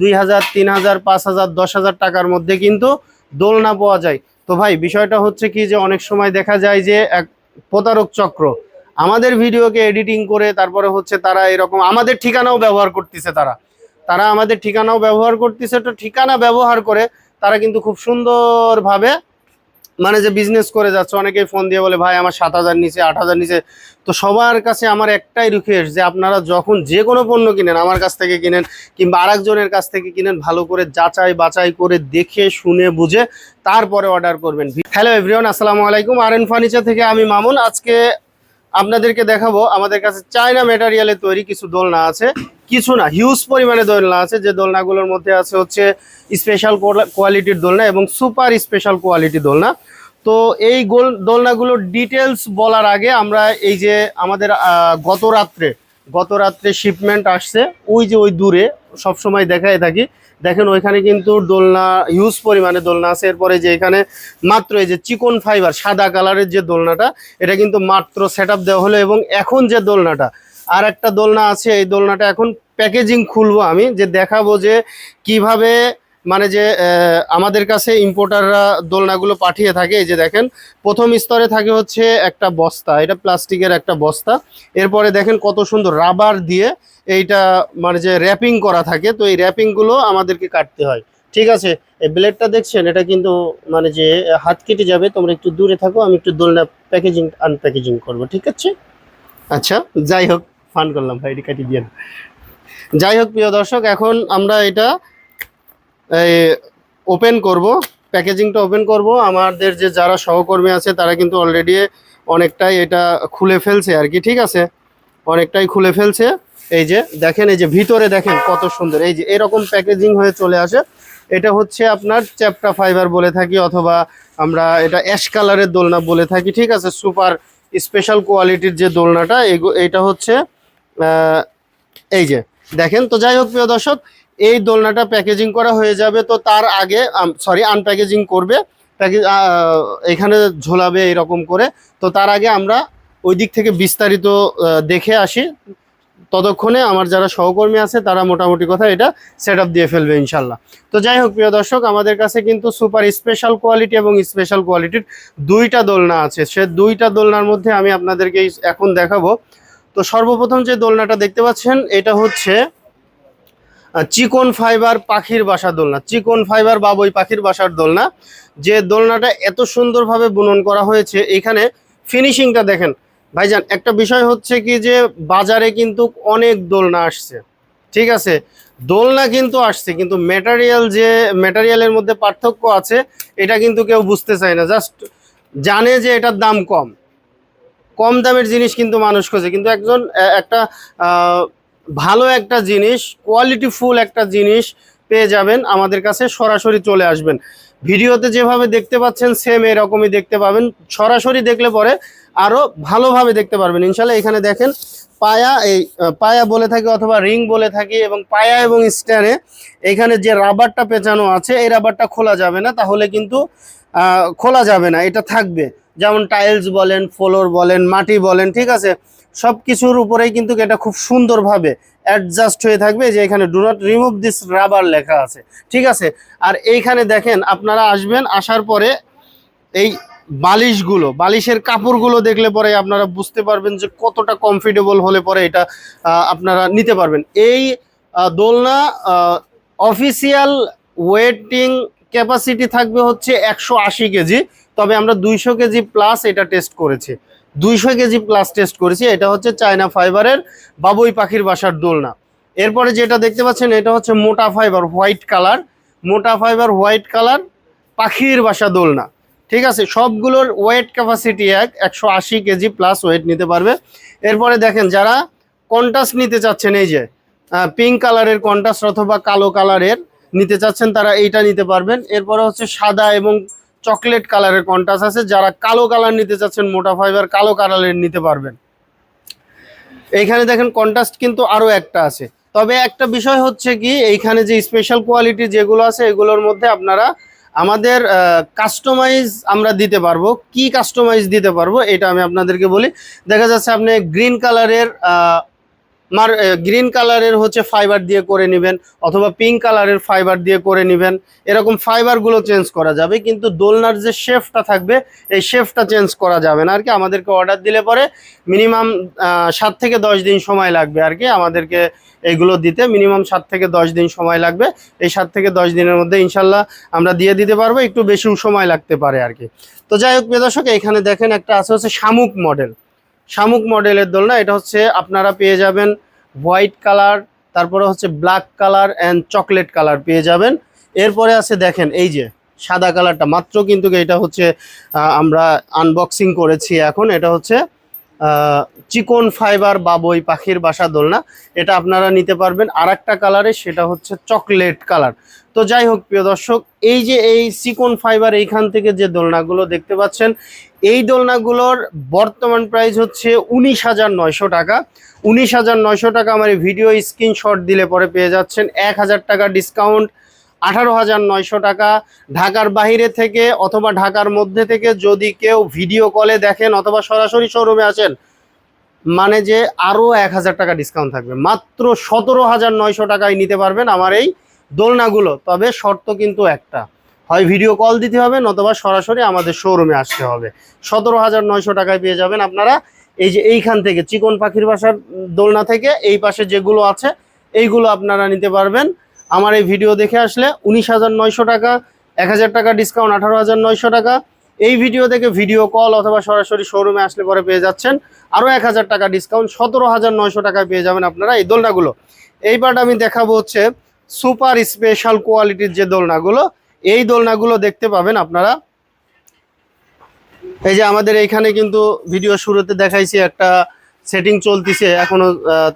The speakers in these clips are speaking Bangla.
দুই হাজার, তিন হাজার, পাঁচ হাজার, দশ হাজার টাকার মধ্যে কিন্তু দোলনা পাওয়া যায়। তো ভাই, বিষয়টা হচ্ছে কি যে অনেক সময় দেখা যায় যে এক প্রতারক চক্র। আমাদের ভিডিওকে এডিটিং করে তারপরে হচ্ছে তারা এরকম আমাদের ঠিকানাও ব্যবহার করতেছে তারা। তারা আমাদের ঠিকানাও ব্যবহার করতেছে, তো ঠিকানা ব্যবহার করে তারা কিন্তু খুব সুন্দরভাবে মানে যে বিজনেস করে যাচ্ছে, অনেকেই ফোন দিয়ে বলে, ভাই, আমার সাত হাজার নিচে, আট হাজার নিচে। তো সবার কাছে আমার একটাই রিকোয়েস্ট যে আপনারা যখন যে কোনো পণ্য কিনেন, আমার কাছ থেকে কিনেন কিংবা আরেকজনের কাছ থেকে কিনেন, ভালো করে যাচাই বাছাই করে দেখে, শুনে, বুঝে, তারপরে অর্ডার করবেন। হ্যালো এভরিওয়ান আসসালামু আলাইকুম। আর এন ফার্নিচার থেকে আমি মামুন। আজকে আপনাদেরকে দেখাবো, আমাদের কাছে চায়না মেটারিয়ালে তৈরি কিছু দোলনা আছে। কিছু না হিউজ পরিমাণে দোলনা আছে। যে দোলনাগুলোর মধ্যে আছে হচ্ছে স্পেশাল কোয়ালিটির দোলনা এবং সুপার স্পেশাল কোয়ালিটি দোলনা। তো এই গোল দোলনাগুলোর ডিটেলস বলার আগে আমরা এই যে আমাদের গত রাত্রে গত রাত্রে শিপমেন্ট আসছে। ওই যে ওই দূরে সব সময় দেখাই থাকি। দেখেন ওইখানে কিন্তু দোলনা হিউজ পরিমাণে দোলনা আছে। এরপরে যে এখানে মাত্র এই যে চিকন ফাইবার সাদা কালারের যে দোলনাটা, এটা কিন্তু মাত্র সেট আপ দেওয়া হলো এবং এখন যে দোলনাটা আর একটা দোলনা আছে। এই দোলনাটা এখন প্যাকেজিং খুলবো আমি, যে দেখাবো যে কীভাবে মানে যে আমাদের কাছে ইম্পোর্টাররা দোলনাগুলো পাঠিয়ে থাকে, এই যে দেখেন, প্রথম স্তরে থাকে হচ্ছে একটা বস্তা, এটা প্লাস্টিকের একটা বস্তা। এরপরে দেখেন কত সুন্দর রাবার দিয়ে এইটা মানে যে র্যাপিং করা থাকে, তো এই র্যাপিংগুলো আমাদেরকে কাটতে হয়। ঠিক আছে? এই ব্লেডটা দেখছেন? এটা কিন্তু মানে যে, হাত কেটে যাবে, তোমরা একটু দূরে থাকো, আমি একটু দোলনা প্যাকেজিং আনপ্যাকেজিং করব, ঠিক আছে? আচ্ছা যাই হোক ফান করলাম, ভাই, এটি কাটিয়ে দিয়ে যাই হোক, প্রিয় দর্শক, এখন আমরা এটা ওপেন করব প্যাকেজিংটা ওপেন করব। আমাদের যে যারা সহকর্মী আছে, তারা কিন্তু অলরেডি অনেকটাই এটা খুলে ফেলছে আর কি, ঠিক আছে? অনেকটাই খুলে ফেলছে। এই যে দেখেন, এই যে ভিতরে দেখেন কত সুন্দর। এই যে এরকম প্যাকেজিং হয়ে চলে আসে। এটা হচ্ছে আপনার চ্যাপটা ফাইবার বলে থাকি, অথবা আমরা এটা অ্যাশ কালারের দোলনা বলে থাকি, ঠিক আছে? সুপার স্পেশাল কোয়ালিটির যে দোলনাটা এটা হচ্ছে এই যে দেখেন, তো যাই হোক প্রিয় দর্শক, এই দোলনাটা প্যাকেজিং করা হয়ে যাবে, তো তার আগে সরি আনপ্যাকেজিং করবে, প্যাকেজ এখানে ঝোলাবে এরকম করে, তো তার আগে আমরা ওই দিক থেকে বিস্তারিত দেখে আসি। ততক্ষণে আমার যারা সহকর্মী আছে, তারা মোটামুটি কথা এটা সেট দিয়ে ফেলবে, ইনশাল্লাহ। তো যাই হোক প্রিয় দর্শক, আমাদের কাছে কিন্তু সুপার স্পেশাল কোয়ালিটি এবং স্পেশাল কোয়ালিটির দুইটা দোলনা আছে। সে দুইটা দোলনার মধ্যে আমি আপনাদেরকে এখন দেখাবো তো সর্বপ্রথম যে দোলনাটা দেখতে পাচ্ছেন, এটা হচ্ছে চিকন ফাইবার পাখির বাসা দোলনা। চিকন ফাইবার বা ওই পাখির বাসার দোলনা। যে দোলনাটা এত সুন্দরভাবে বুনন করা হয়েছে, এখানে ফিনিশিংটা দেখেন। ভাইজান, একটা বিষয় হচ্ছে কি যে, বাজারে কিন্তু অনেক দোলনা আসছে। ঠিক আছে? দোলনা কিন্তু আসছে, কিন্তু ম্যাটেরিয়াল যে ম্যাটেরিয়ালের মধ্যে পার্থক্য আছে, এটা কিন্তু কেউ বুঝতে চায় না। জাস্ট জানে যে এটার দাম কম। কম দামের জিনিস কিন্তু মানুষ খোঁজে। কিন্তু একজন একটা ভালো একটা জিনিস কোয়ালিটি ফুল একটা জিনিস পেয়ে যাবেন, আমাদের কাছে সরাসরি চলে আসবেন। ভিডিওতে যেভাবে দেখতে পাচ্ছেন সেম এরকমই দেখতে পাবেন। সরাসরি দেখলে পরে আরও ভালোভাবে দেখতে পারবেন। ইনশাল্লাহ এখানে দেখেন, পায়া এই পায়া বলে থাকি অথবা রিং বলে থাকি এবং পায়া এবং স্ট্যান্ডে এখানে যে রাবারটা পেঁচানো আছে, এই রাবারটা খোলা যাবে না, তাহলে কিন্তু খোলা যাবে না, এটা থাকবে। যেমন টাইলস বলেন ফ্লোর বলেন, মাটি বলেন, ঠিক আছে? সব কিছুর উপরেই কিন্তু এটা খুব সুন্দরভাবে অ্যাডজাস্ট হয়ে থাকবে যে এখানে do not remove this rubber লেখা আছে, ঠিক আছে? আর এইখানে দেখেন আপনারা আসবেন, আসার পরে এই বালিশগুলো, বালিশের কাপড়গুলো দেখলে পরে আপনারা বুঝতে পারবেন যে কতটা কমফোর্টেবল হলে পরে এটা আপনারা নিতে পারবেন। এই দোলনা অফিসিয়াল ওয়েটিং ক্যাপাসিটি থাকবে হচ্ছে একশো আশি কেজি। তবে আমরা দুইশো কেজি প্লাস এটা টেস্ট করেছি। দুইশো কেজি প্লাস টেস্ট করেছি, এটা হচ্ছে চায়না ফাইবারের বাবুই পাখির বাসার দোলনা। এরপরে যেটা দেখতে পাচ্ছেন, এটা হচ্ছে মোটা ফাইবার হোয়াইট কালার মোটা ফাইবার হোয়াইট কালার পাখির বাসা দোলনা। ঠিক আছে, সবগুলোর ওয়েট ক্যাপাসিটি এক, একশো আশি কেজি প্লাস ওয়েট নিতে পারবে। এরপরে দেখেন, যারা কন্টাস নিতে চাচ্ছেন, এই যে পিঙ্ক কালারের কন্টাস অথবা কালো কালারের নিতে চাচ্ছেন, তারা এইটা নিতে পারবেন। এরপরে হচ্ছে সাদা এবং চকলেট কালারের কন্টাস আছে। যারা কালো কালার নিতে চাচ্ছেন, মোটা ফাইবার কালো কালারের নিতে পারবেন। এইখানে দেখেন কন্ট্রাস্ট কিন্তু আরও একটা আছে। তবে একটা বিষয় হচ্ছে কি, এইখানে যে স্পেশাল কোয়ালিটি যেগুলো আছে, এগুলোর মধ্যে আপনারা আমাদের কাস্টমাইজ আমরা দিতে পারব। কি কাস্টমাইজ দিতে পারব, এটা আমি আপনাদেরকে বলি। দেখা যাচ্ছে আপনি গ্রিন কালারের মার গ্রিন কালারের হচ্ছে ফাইবার দিয়ে করে নেবেন, অথবা পিঙ্ক কালারের ফাইবার দিয়ে করে নেবেন। এরকম ফাইবারগুলো চেঞ্জ করা যাবে, কিন্তু দোলনার যে শেফটা থাকবে, এই শেফটা চেঞ্জ করা যাবে না। আর কি আমাদেরকে অর্ডার দিলে পরে মিনিমাম সাত থেকে দশ দিন সময় লাগবে আর কি আমাদেরকে এইগুলো দিতে। মিনিমাম সাত থেকে দশ দিন সময় লাগবে। এই সাত থেকে দশ দিনের মধ্যে ইনশাল্লাহ আমরা দিয়ে দিতে পারব, একটু বেশিও সময় লাগতে পারে আর কি। তো যাই হোক প্রিয় এখানে দেখেন একটা আছে, হচ্ছে শামুক মডেল শামুক মডেলের দোলনা। এটা হচ্ছে আপনারা পেয়ে যাবেন হোয়াইট কালার, তারপরে হচ্ছে black colour and chocolate colour পেয়ে যাবেন। এরপরে আছে দেখেন, এই যে সাদা কালারটা। মাত্র কিন্তু এটা হচ্ছে আমরা আনবক্সিং করেছি এখন। এটা হচ্ছে চিকন ফাইবার বাবই পাখির বাসা দোলনা। এটা আপনারা নিতে পারবেন। আর একটা কালারে সেটা হচ্ছে চকলেট কালার। তো যাই হোক, প্রিয় দর্শক, এই যে এই চিকন ফাইবার এইখান থেকে যে দোলনাগুলো দেখতে পাচ্ছেন, এই দোলনাগুলোর বর্তমান প্রাইস হচ্ছে উনিশ হাজার নয়শো টাকা। উনিশ হাজার নয়শো টাকা আমার ভিডিও স্ক্রিনশট দিলে পরে পেয়ে যাচ্ছেন। এক হাজার টাকা ডিসকাউন্ট। আঠারো হাজার নয়শো টাকা। ঢাকার বাইরে থেকে অথবা ঢাকার মধ্যে থেকে যদি কেউ ভিডিও কলে দেখেন অথবা সরাসরি শোরুমে আসেন মানে যে আরও এক হাজার টাকা ডিসকাউন্ট থাকবে। মাত্র সতেরো হাজার নয়শো টাকায় নিতে পারবেন আমার এই দোলনাগুলো। তবে শর্ত কিন্তু একটা, হয় ভিডিও কল দিতে হবে নতুবা সরাসরি আমাদের শোরুমে আসতে হবে। সতেরো হাজার নয়শো টাকায় পেয়ে যাবেন আপনারা। এই যে এইখান থেকে, চিকন পাখির বাসার দোলনা থেকে এই পাশে যেগুলো আছে, এইগুলো আপনারা নিতে পারবেন। আমার এই ভিডিও দেখে আসলে উনিশ হাজার নয়শো টাকা, এক হাজার টাকা ডিসকাউন্ট আঠারো হাজার নয়শো টাকা। এই ভিডিও থেকে ভিডিও কল অথবা সরাসরি শোরুমে আসলে পরে পেয়ে যাচ্ছেন। আরও এক হাজার টাকা ডিসকাউন্ট সতেরো হাজার নয়শো টাকায় পেয়ে যাবেন আপনারা এই দোলনাগুলো। এইবার আমি দেখাবো হচ্ছে সুপার স্পেশাল কোয়ালিটির যে দোলনাগুলো, এই দোলনাগুলো দেখতে পাবেন আপনারা। এই যে আমাদের এইখানে কিন্তু ভিডিও শুরুতে দেখাইছি একটা সেটিং চলতেছে, এখনও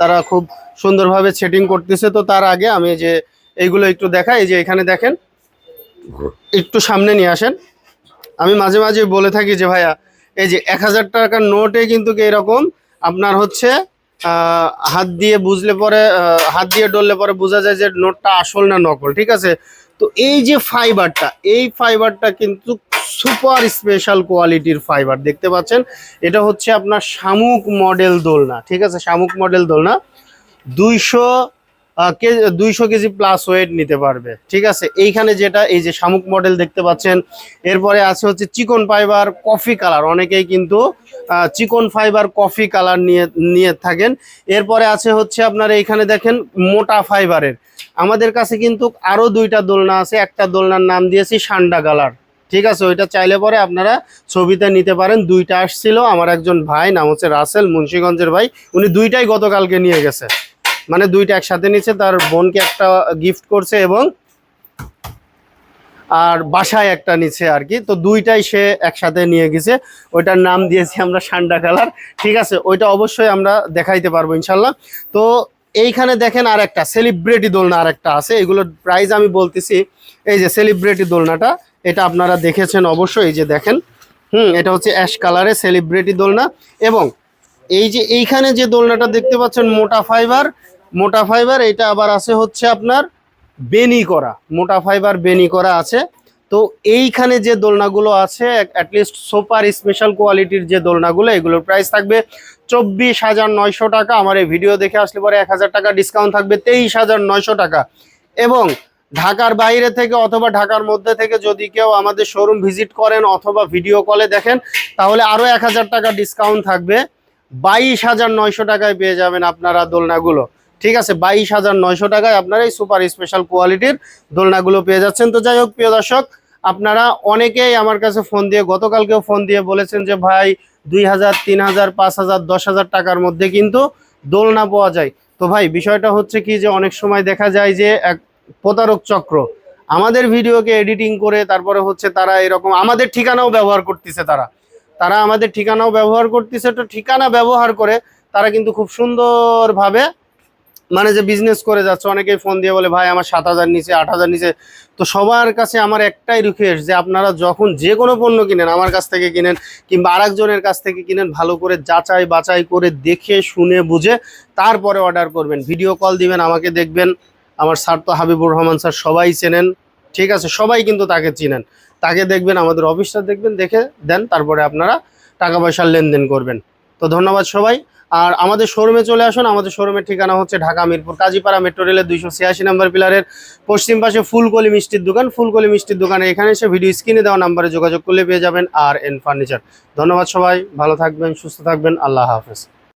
তারা খুব সুন্দরভাবে সেটিং করতেছে। তো তার আগে আমি যে এইগুলো একটু দেখাই যে এখানে দেখেন, একটু সামনে নিয়ে আসেন। আমি মাঝে মাঝে বলে থাকি যে, ভাইয়া, এই যে এক হাজার টাকার নোটে কিন্তু কি এরকম? আপনার হচ্ছে হাত দিয়ে বুঝলে পরে হাত দিয়ে ডললে পরে বোঝা যায় যে নোটটা আসল না নকল, ঠিক আছে? তো এই যে ফাইবারটা এই ফাইবারটা কিন্তু সুপার স্পেশাল কোয়ালিটির ফাইবার। দেখতে পাচ্ছেন? এটা হচ্ছে আপনার শামুক মডেল দোলনা, ঠিক আছে? শামুক মডেল দোলনা। দুইশো দুইশো কেজি প্লাস ওয়েট নিতে পারবে, ঠিক আছে? এইখানে যেটা, এই যে শামুক মডেল দেখতে পাচ্ছেন, এরপরে আছে হচ্ছে চিকন ফাইবার কফি কালার অনেকেই কিন্তু চিকন ফাইবার কফি কালার নিয়ে নিয়ে থাকেন। এরপরে আছে হচ্ছে আপনার এইখানে দেখেন মোটা ফাইবারের আমাদের কাছে কিন্তু আরও দুইটা দোলনা আছে। একটা দোলনার নাম দিয়েছি সান্ডা কালার। ঠিক আছে, ওইটা চাইলে পরে আপনারা ছবিতে নিতে পারেন। দুইটা আসছিল, আমার একজন ভাই, নাম হচ্ছে রাসেল মুন্সীগঞ্জের ভাই, উনি দুইটাই গতকালকে নিয়ে গেছে। মানে দুইটা একসাথে নিচ্ছে তার বোনকে একটা গিফট করছে এবং আর বাসায় একটা নিচ্ছে আর কি। তো দুইটাই সে একসাথে নিয়ে গেছে। ওইটার নাম দিয়েছি আমরা সান্ডা কালার। ঠিক আছে, ওইটা অবশ্যই আমরা দেখাইতে পারব ইনশাল্লাহ। তো এইখানে দেখেন আর একটা সেলিব্রিটি দোলনা আর একটা আছে। এগুলোর প্রাইস আমি বলতেছি, এই যে সেলিব্রিটি দোলনাটা এটা আপনারা দেখেছেন অবশ্যই যে দেখেন। হুম, এটা হচ্ছে অ্যাশ কালারের সেলিব্রিটি দোলনা এবং এই যে এইখানে যে দোলনাটা দেখতে পাচ্ছেন, মোটা ফাইবার মোটা ফাইবার এটা আবার আছে হচ্ছে আপনার বেনি করা, মোটা ফাইবার বেনি করা আছে। তো এইখানে যে দোলনাগুলো আছে অ্যাটলিস্ট সুপার স্পেশাল কোয়ালিটির যে দোলনাগুলো, এগুলোর প্রাইস থাকবে চব্বিশ হাজার নয়শো টাকা। আমার এই ভিডিও দেখে আসলে পরে এক হাজার টাকা ডিসকাউন্ট থাকবে তেইশ হাজার নয়শো টাকা। এবং ঢাকার বাইরে থেকে অথবা ঢাকার মধ্যে থেকে যদি কেউ আমাদের শোরুম ভিজিট করেন অথবা ভিডিও কলে দেখেন, তাহলে আরও এক হাজার টাকা ডিসকাউন্ট থাকবে। বাইশ হাজার নয়শো টাকায় পেয়ে যাবেন আপনারা দোলনাগুলো। ঠিক আছে, বাইশ হাজার নয়শো টাকায় আপনারা এই সুপার স্পেশাল কোয়ালিটির দোলনাগুলো পেয়ে যাচ্ছেন। তো যাই হোক, প্রিয় দর্শক, আপনারা অনেকেই আমার কাছে ফোন দিয়ে, গতকালকেও ফোন দিয়ে বলেছেন যে, ভাই, দুই হাজার, তিন হাজার, পাঁচ হাজার, দশ হাজার টাকার মধ্যে কিন্তু দোলনা পাওয়া যায়। তো ভাই, বিষয়টা হচ্ছে কি যে, অনেক সময় দেখা যায় যে, এক প্রতারক চক্র। আমাদের ভিডিওকে এডিটিং করে তারপরে হচ্ছে তারা এরকম আমাদের ঠিকানাও ব্যবহার করতেছে তারা। তারা আমাদের ঠিকানাও ব্যবহার করতেছে, তো ঠিকানা ব্যবহার করে তারা কিন্তু খুব সুন্দরভাবে মানে যে বিজনেস করে যাচ্ছে। অনেকেই ফোন দিয়ে বলে, ভাই, আমার সাত হাজার নিচে, আট হাজার নিচে। তো সবার কাছে আমার একটাই রিকোয়েস্ট যে আপনারা যখন যে কোনো পণ্য কিনেন, আমার কাছ থেকে কিনেন কিংবা আরেকজনের কাছ থেকে কিনেন, ভালো করে যাচাই বাছাই করে দেখে, শুনে, বুঝে তারপরে অর্ডার করবেন। ভিডিও কল দিবেন, আমাকে দেখবেন। আমার স্যার তো হাবিবুর রহমান স্যার সবাই চেনেন, ঠিক আছে? সবাই কিন্তু তাকে চিনেন। তাকে দেখবেন, আমাদের অফিসটা দেখবেন, দেখে দেন, তারপরে আপনারা টাকা পয়সার লেনদেন করবেন। তো ধন্যবাদ সবাই। আর আমাদের শোরুমে চলে আসুন। আমাদের শোরুমের ঠিকানা হচ্ছে ঢাকা মিরপুর, কাজীপাড়া মেট্রো রেলের দুইশো ছিয়াশি নাম্বার পিলারের পশ্চিম পাশে ফুলকলি মিষ্টির দোকান। ফুলকলি মিষ্টির দোকানে এখানে এসে ভিডিও স্ক্রিনে দেওয়া নাম্বারে যোগাযোগ করলে পেয়ে যাবেন আর এন ফার্নিচার। ধন্যবাদ সবাই। ভালো থাকবেন, সুস্থ থাকবেন। আল্লাহ হাফেজ।